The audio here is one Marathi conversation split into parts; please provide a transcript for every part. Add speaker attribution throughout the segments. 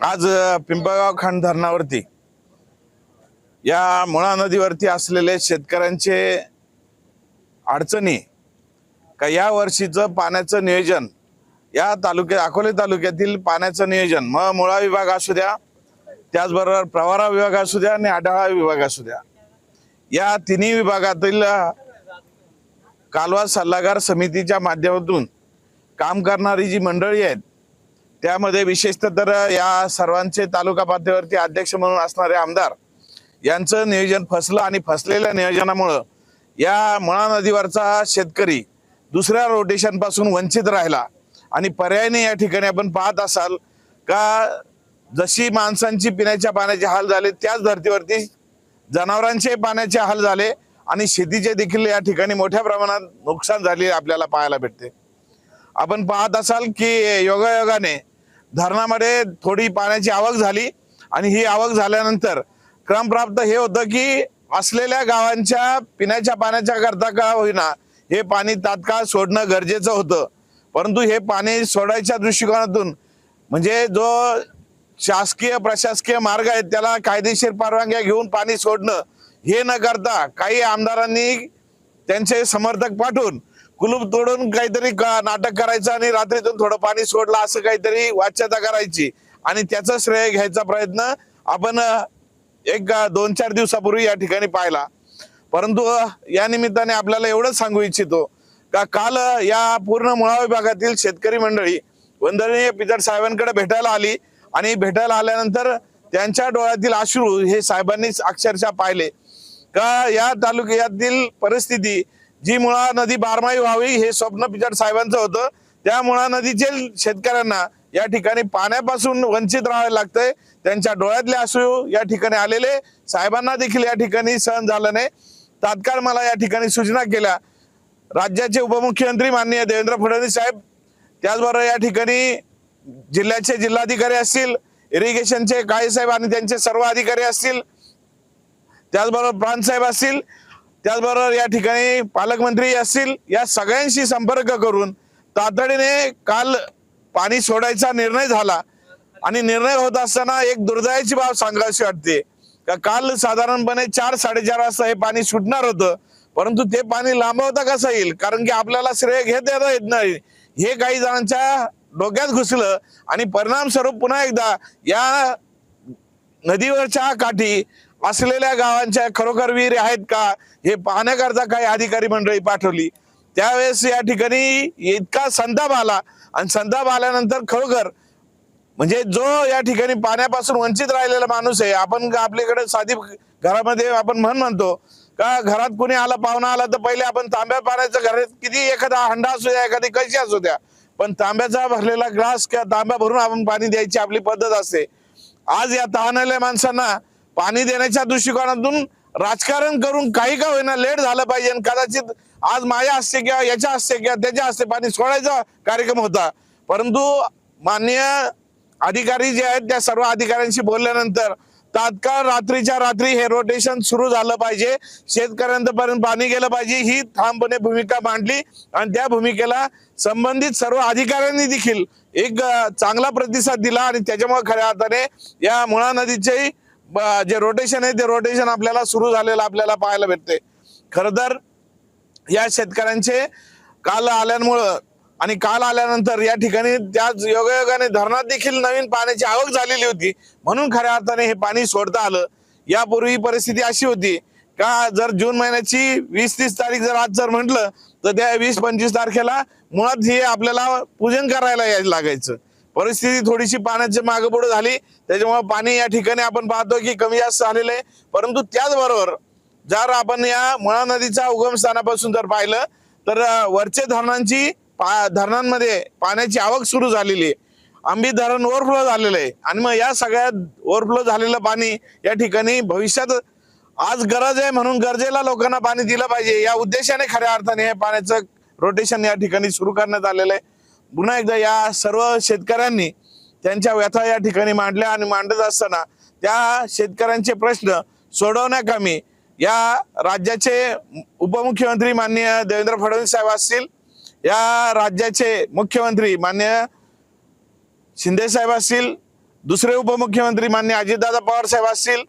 Speaker 1: आज पिंपळगाव खांड धरणावरती या मुळा नदीवरती असलेले शेतकऱ्यांचे अडचणी का या वर्षीचं पाण्याचं नियोजन या तालुक्यात अकोले तालुक्यातील पाण्याचं नियोजन मग मुळा विभाग असू द्या त्याचबरोबर प्रवारा विभाग असू द्या आणि आढाळा विभाग असू द्या. या तिन्ही विभागातील कालवा सल्लागार समितीच्या माध्यमातून काम करणारी जी मंडळी आहेत त्यामध्ये विशेषतः तर या सर्वांचे तालुका पातळीवरती अध्यक्ष म्हणून असणारे आमदार यांचं नियोजन फसलं आणि फसलेल्या नियोजनामुळं या मुळा नदीवरचा शेतकरी दुसऱ्या रोटेशनपासून वंचित राहिला. आणि पर्यायने या ठिकाणी आपण पाहत असाल का जशी माणसांची पिण्याच्या पाण्याचे हाल झाले त्याच धर्तीवरती जनावरांचे पाण्याचे हाल झाले आणि शेतीचे देखील या ठिकाणी मोठ्या प्रमाणात नुकसान झाले आपल्याला पाहायला भेटते. आपण पाहत असाल की योगायोगाने धरणामध्ये थोडी पाण्याची आवक झाली आणि ही आवक झाल्यानंतर क्रमप्राप्त हे होतं की असलेल्या गावांच्या पिण्याच्या पाण्याच्या करता का होईना हे पाणी तात्काळ सोडणं गरजेचं होतं. परंतु हे पाणी सोडायच्या दृष्टिकोनातून म्हणजे जो शासकीय प्रशासकीय मार्ग आहेत त्याला कायदेशीर परवानग्या घेऊन पाणी सोडणं हे न करता काही आमदारांनी त्यांचे समर्थक पाठवून कुलूप तोडून काहीतरी का नाटक करायचं आणि रात्रीतून थोडं पाणी सोडलं असं काहीतरी वाच्यता करायची. आणि त्याचं श्रेय घ्यायचा प्रयत्न आपण एक दोन चार दिवसापूर्वी या ठिकाणी पाहिला. परंतु या निमित्ताने आपल्याला एवढंच सांगू इच्छितो का काल या पूर्ण मुळा विभागातील शेतकरी मंडळी वंदनीय पितर साहेबांकडे भेटायला आली आणि भेटायला आल्यानंतर त्यांच्या डोळ्यातील अश्रू हे साहेबांनी अक्षरशः पाहिले. का या तालुक्यातील परिस्थिती जी मुळा नदी बारमाही व्हावी हे स्वप्न पिचड साहेबांचं होतं. त्या मुळा नदीचे शेतकऱ्यांना या ठिकाणी पाण्यापासून वंचित राहावे लागतंय. त्यांच्या डोळ्यातले असू या ठिकाणी आलेले. साहेबांना देखील या ठिकाणी सहन झालं नाही. तात्काळ मला या ठिकाणी सूचना केल्या. राज्याचे उपमुख्यमंत्री माननीय देवेंद्र फडणवीस साहेब त्याचबरोबर या ठिकाणी जिल्ह्याचे जिल्हाधिकारी असतील इरिगेशनचे काळे साहेब आणि त्यांचे सर्व अधिकारी असतील त्याचबरोबर प्रांत साहेब असतील त्याचबरोबर या ठिकाणी पालकमंत्री असतील या सगळ्यांशी संपर्क करून तातडीने काल पाणी सोडायचा निर्णय झाला. आणि निर्णय होत असताना एक दुर्दैवाची बाब सांगावीशी वाटते. का काल साधारणपणे चार साडेचार वाजता हे पाणी सुटणार होतं. परंतु ते पाणी लांबवता कसं येईल? कारण की आपल्याला श्रेय घेता येता येत नाही. हे काही जणांच्या डोक्यात घुसलं आणि परिणाम स्वरूप पुन्हा एकदा या नदीवरच्या काठी असलेल्या गावांच्या खरोखर विहिरी आहेत का हे पाहण्याकरता काही अधिकारी मंडळी पाठवली. त्यावेळेस या ठिकाणी इतका संताप आला आणि संताप आल्यानंतर खरोखर म्हणजे जो या ठिकाणी पाण्यापासून वंचित राहिलेला माणूस आहे आपण आपल्याकडे साधी घरामध्ये आपण म्हण म्हणतो का घरात कुणी आला पाहुणा आला तर पहिले आपण तांब्या पाण्याचं घरात किती एखादा हंडा असू द्या एखादी कशी असू द्या पण तांब्याचा भरलेला ग्लास किंवा तांब्या भरून आपण पाणी द्यायची आपली पद्धत असते. आज या तहानल्या माणसांना पाणी देण्याच्या दृष्टिकोनातून राजकारण करून काही का होईना लेट झालं पाहिजे. आणि कदाचित आज माझ्या हस्ते किंवा याच्या हस्ते किंवा त्याच्या हस्ते पाणी सोडायचा कार्यक्रम होता. परंतु माननीय अधिकारी जे आहेत त्या सर्व अधिकाऱ्यांशी बोलल्यानंतर तात्काळ रात्रीच्या रात्री हे रोटेशन सुरू झालं पाहिजे. शेतकऱ्यांपर्यंत पाणी गेलं पाहिजे ही ठामपणे भूमिका मांडली. आणि त्या भूमिकेला संबंधित सर्व अधिकाऱ्यांनी देखील एक चांगला प्रतिसाद दिला. आणि त्याच्यामुळे खऱ्या अर्थाने या मुळा नदीचे जे रोटेशन आहे ते रोटेशन आपल्याला सुरू झालेलं आपल्याला पाहायला भेटते. खरं तर या शेतकऱ्यांचे काल आल्यामुळं आणि काल आल्यानंतर या ठिकाणी त्याच योगायोगाने धरणात देखील नवीन पाण्याची आवक झालेली होती. म्हणून खऱ्या अर्थाने हे पाणी सोडता आलं. यापूर्वी परिस्थिती अशी होती का जर जून महिन्याची वीस तीस तारीख जर आज जर म्हटलं तर त्या वीस पंचवीस तारखेला मुळात हे आपल्याला पूजन करायला यायला लागायचं. परिस्थिती थोडीशी पाण्याची मागे पुढे झाली. त्याच्यामुळे पाणी या ठिकाणी आपण पाहतो की कमी जास्त झालेलं आहे. परंतु त्याचबरोबर जर आपण या मुळा नदीच्या उगमस्थानापासून जर पाहिलं तर वरच्या वरचे धरणांची पा धरणांमध्ये पाण्याची आवक सुरू झालेली आहे. आंबी धरण ओव्हरफ्लो झालेलं आहे. आणि मग या सगळ्यात ओव्हरफ्लो झालेलं पाणी या ठिकाणी भविष्यात आज गरज आहे म्हणून गरजेला लोकांना पाणी दिलं पाहिजे. या उद्देशाने खऱ्या अर्थाने हे पाण्याचं रोटेशन या ठिकाणी सुरू करण्यात आलेलं आहे. पुन्हा एकदा या सर्व शेतकऱ्यांनी त्यांच्या व्यथा या ठिकाणी मांडल्या आणि मांडत असताना त्या शेतकऱ्यांचे प्रश्न सोडवण्याकामी या राज्याचे उपमुख्यमंत्री माननीय देवेंद्र फडणवीस साहेब असतील या राज्याचे मुख्यमंत्री मान्य शिंदे साहेब असतील दुसरे उपमुख्यमंत्री मान्य अजितदादा पवार साहेब असतील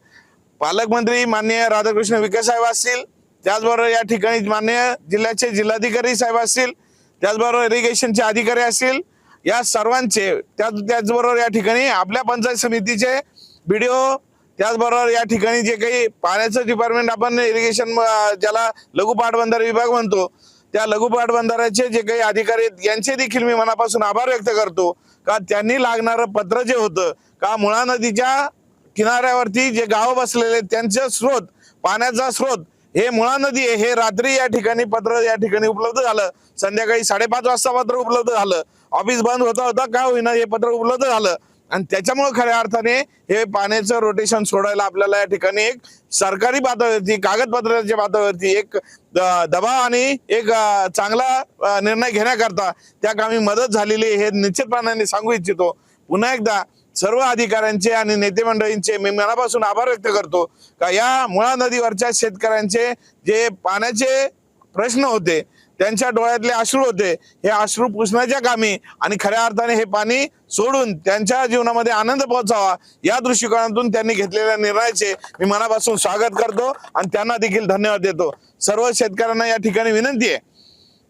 Speaker 1: पालकमंत्री मान्य राधाकृष्ण विखे साहेब असतील त्याचबरोबर या ठिकाणी मान्य जिल्ह्याचे जिल्हाधिकारी साहेब असतील त्याचबरोबर इरिगेशनचे अधिकारी असतील या सर्वांचे त्याच त्याचबरोबर या ठिकाणी आपल्या पंचायत समितीचे बीडीओ त्याचबरोबर या ठिकाणी जे काही पाण्याचं डिपार्टमेंट आपण इरिगेशन ज्याला लघु पाटबंधारे विभाग म्हणतो त्या लघु पाटबंधाऱ्याचे जे काही अधिकारी आहेत यांचे देखील मी मनापासून आभार व्यक्त करतो. का त्यांनी लागणारं पत्र जे होतं का मुळा नदीच्या किनाऱ्यावरती जे गाव बसलेले आहेत, त्यांचे स्रोत पाण्याचा स्रोत हे मुळा नदी आहे. हे रात्री या ठिकाणी पत्र या ठिकाणी उपलब्ध झालं. संध्याकाळी साडेपाच वाजता पत्र उपलब्ध झालं. ऑफिस बंद होता होता का होईना हे पत्र उपलब्ध झालं. आणि त्याच्यामुळे खऱ्या अर्थाने हे पाण्याचं रोटेशन सोडायला आपल्याला या ठिकाणी एक सरकारी पातळीवरती कागदपत्राच्या पातळीवरती एक दबाव आणि एक चांगला निर्णय घेण्याकरता त्या कामी मदत झालेली आहे हे निश्चितपणाने सांगू इच्छितो. पुन्हा एकदा सर्व अधिकाऱ्यांचे आणि नेते मंडळींचे मी मनापासून आभार व्यक्त करतो. का या मुळा नदीवरच्या शेतकऱ्यांचे जे पाण्याचे प्रश्न होते त्यांच्या डोळ्यातले अश्रू होते हे अश्रू पुसण्याच्या कामी आणि खऱ्या अर्थाने हे पाणी सोडून त्यांच्या जीवनामध्ये आनंद पोहोचावा या दृष्टिकोनातून त्यांनी घेतलेल्या निर्णयाचे मी मनापासून स्वागत करतो आणि त्यांना देखील धन्यवाद देतो. सर्व शेतकऱ्यांना या ठिकाणी विनंती आहे.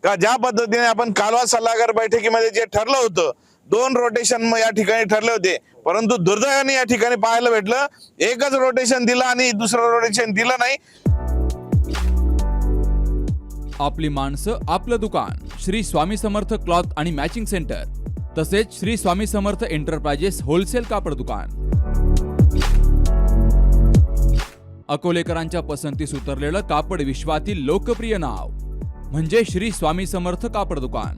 Speaker 1: का ज्या पद्धतीने आपण कालवा सल्लागार बैठकीमध्ये जे ठरलं होतं दोन रोटेशन या ठिकाणी ठरले होते. परंतु दुर्दैवाने या ठिकाणी पाहायला भेटलं एकच रोटेशन दिलं आणि दुसरं रोटेशन दिलं नाही.
Speaker 2: आपली माणसं आपलं दुकान श्री स्वामी समर्थ क्लॉथ आणि मॅचिंग सेंटर तसेच श्री स्वामी समर्थ एंटरप्राइजेस होलसेल कापड दुकान. अकोलेकरांच्या पसंतीस उतरलेलं कापड विश्वातील लोकप्रिय नाव म्हणजे श्री स्वामी समर्थ कापड दुकान.